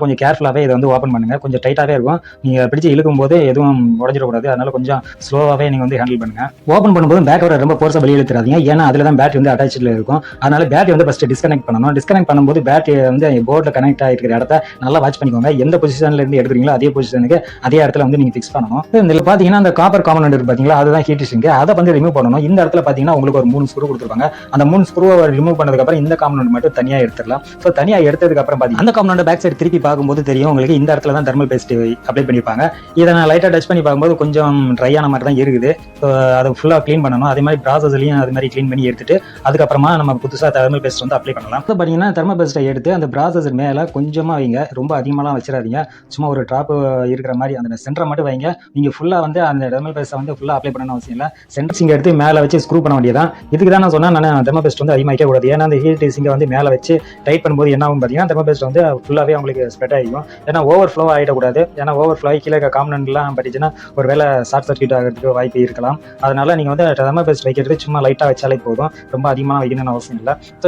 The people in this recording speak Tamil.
கொஞ்சம் கேர்ஃபுல்லாகவே இதை வந்து ஓப்பன் பண்ணுங்க. கொஞ்சம் டைட்டாகவே இருக்கும். நீங்கள் பிடிச்சி இழுக்கும் போது எதுவும் உடஞ்சிடக்கூடாது. அதனால கொஞ்சம் ஸ்லோவாகவே நீங்கள் வந்து ஹேண்டில் பண்ணுங்க. ஓப்பன் பண்ணும்போது பேக் கவர் ரொம்ப போர்ஸாக வெளியே இழுத்துறாதீங்க ஏன்னா அதில் தான் பேட்டரி வந்து அட்டாச்சில் இருக்கும். அதனால பேட்டரி வந்து ஃபஸ்ட்டு டிஸ்கனெக்ட் பண்ணணும். டிஸ்கனெக்ட் பண்ணும்போது பேட்டரி வந்து போர்டில் கனெக்ட் ஆகிருக்கிற இடத்த நல்லா வாட்ச் பண்ணிக்கோங்க. எந்த பொசிஷனில் இருந்து எடுக்கிறீங்களோ அதே பொசிஷனுக்கு அதே இடத்துல வந்து நீங்கள் ஃபிக்ஸ் பண்ணணும். இதில் பார்த்தீங்கன்னா அந்த காப்பர் காம்பனண்ட் இருக்கு பார்த்தீங்களா அதுதான் ஹீட் சிங்க் அதை வந்து ரிமூவ் பண்ணணும். இந்த இடத்துல பார்த்தீங்கன்னா உங்களுக்கு ஒரு மூணு ஸ்க்ரூ கொடுத்துருப்பாங்க. அந்த மூணு ஸ்க்ரூவை ரிமூவ் பண்ணதுக்கப்புறம் இந்த காம்பனண்ட் மட்டும் தனியாக எடுத்துடலாம். ஸோ தனியாக எடுத்ததுக்கு அப்புறம் பார்த்தீங்கன்னா அந்த காம்பனண்ட் பேக் சைடு திருப்பி பார்க்கும்போது தெரியும். உங்களுக்கு இந்த இடத்துல தான் தெர்மல் பேஸ்ட் அப்ளை பண்ணியிருப்பாங்க இதை நான் லைட்டாக டச் பண்ணி பார்க்கும்போது கொஞ்சம் ட்ரையான மாதிரி தான் இருக்குது. ஸோ அதை ஃபுல்லாக க்ளீன் பண்ணணும். அதே மாதிரி ப்ராசஸ்லையும் அது மாதிரி க்ளீன் பண்ணி எடுத்துட்டு அதுக்கப்புறமா நம்ம புதுசாக தெர்மல் பேஸ்ட் வந்து அப்ளை பண்ணலாம். இப்போ பார்த்தீங்கன்னா தெர்மல் பேஸ்ட்டை எடுத்து அந்த ப்ராசஸர் மேலே கொஞ்சமாக வைங்க. ரொம்ப அதிகமாகலாம் வச்சிடாதீங்க. சும்மா ஒரு ட்ராப் இருக்கிற மாதிரி அந்த சென்டரை மட்டும் வைங்க. நீங்கள் ஃபுல்லாக வந்து அந்த தெர்மல் பேஸ்ட்டை வந்து ஃபுல்லாக அப்ளை பண்ணணும் அவசியம் இல்லை. சென்டர் சிங்கை எடுத்து மேலே வச்சு ஸ்க்ரூ பண்ண வேண்டியதான் இதுக்கு தான் நான் சொன்னால் நான் தெர்மல் பேஸ்ட் வந்து அதிகமாக வைக்கக்கூடாது ஏன்னா அந்த ஹீட் சிங்கை வந்து மேலே வச்சு டைட் பண்ணும்போது என்ன ஆகும் பார்த்தீங்கன்னா தெர்மல் பேஸ்ட் வந்து ஃபுல்லாகவே உங்களுக்கு ஸ்ப்ரெட் ஆகிக்கும் ஏன்னா ஓவர் ஃப்ளோ ஆகிடக்கூடாது ஏன்னா ஓவர் ஃப்ளோ ஆகி கீழே இருக்க காம்பனண்ட்லாம் பட்டுச்சுன்னா ஒரு வேளை ஷார்ட் சர்க்யூட் ஆகிறதுக்கு வாய்ப்பு இருக்கலாம். அதனால நீங்கள் வந்து தெர்மல் பேஸ்ட் வைக்கிறது சும்மா லைட்டாக வச்சாலே போதும். ரொம்ப அதிகமாக வைக்கணும்னு அவசியம் இல்லை. ஸோ